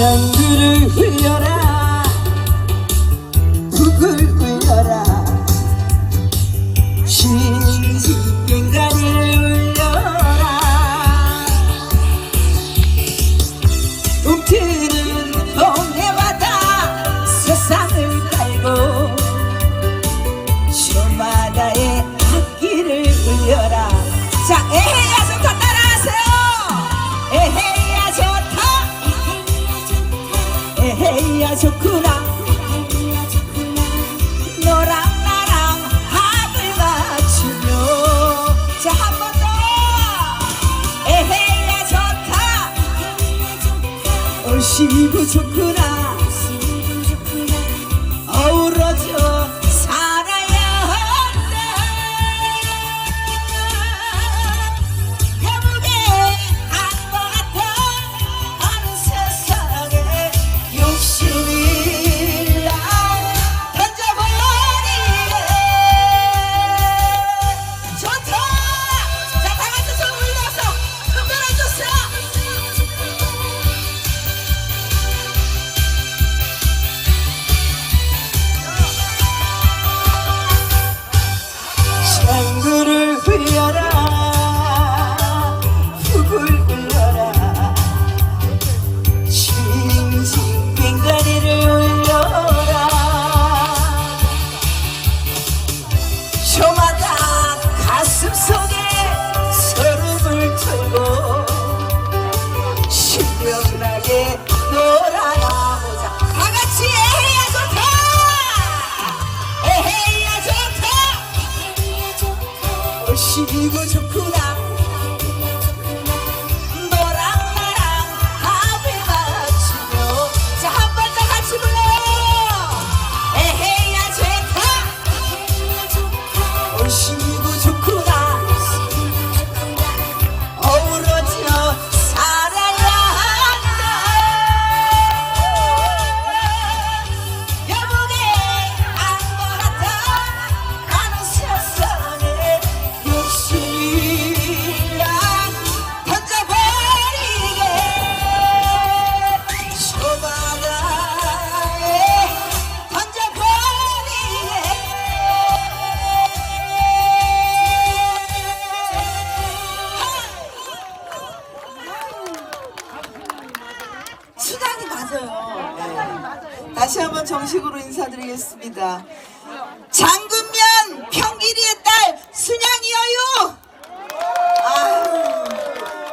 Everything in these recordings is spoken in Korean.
향기를 흘려라. 북을 울려라. 싱싱갱가 에헤야 좋구나. 너랑 나랑 합을 맞추며. 자 한 번 더. 에헤야 좋다. 얼씨구 좋구나 다시 한번 정식으로 인사드리겠습니다. 장군면 평길이의 딸 순양이여유. 아유,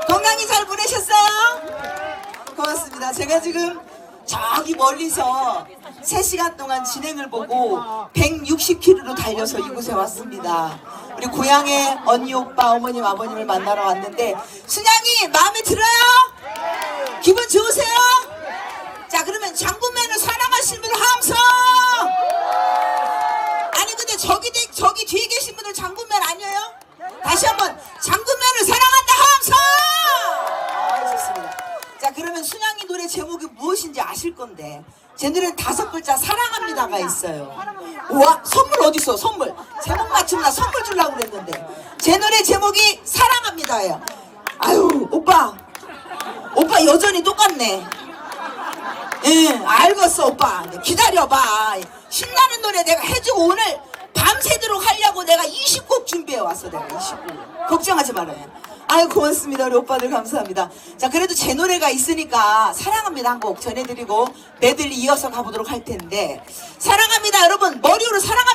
건강히 잘 보내셨어요? 고맙습니다. 제가 지금 저기 멀리서 3시간 동안 진행을 보고 160km로 달려서 이곳에 왔습니다. 우리 고향의 언니, 오빠, 어머님, 아버님을 만나러 왔는데 순양이 마음에 들어요? 기분 좋으세요? 자 그러면 장군맨을 사랑하시는 분들 함성! 저기 뒤- 저기 뒤에 계신 분들 장군맨 아니에요? 다시 한번 장군맨을 사랑한다 함성! 아, 좋습니다. 자 그러면 순양이 노래 제목이 무엇인지 아실 건데 제 노래는 다섯 글자 사랑합니다가 있어요. 우와 선물 어디 있어 선물 제목 맞추면 나 선물 주려고 그랬는데 제 노래 제목이 사랑합니다예요. 아유 오빠 오빠 여전히 똑같네. 예, 알겠어, 오빠. 기다려봐. 신나는 노래 내가 해주고 오늘 내가 20곡 준비해 왔어, 내가 20곡. 걱정하지 말아요. 아유, 고맙습니다. 우리 오빠들 감사합니다. 자, 그래도 제 노래가 있으니까 사랑합니다 한 곡 전해드리고 매들리 이어서 가보도록 할 텐데. 사랑합니다, 여러분. 머리로 사랑합니다.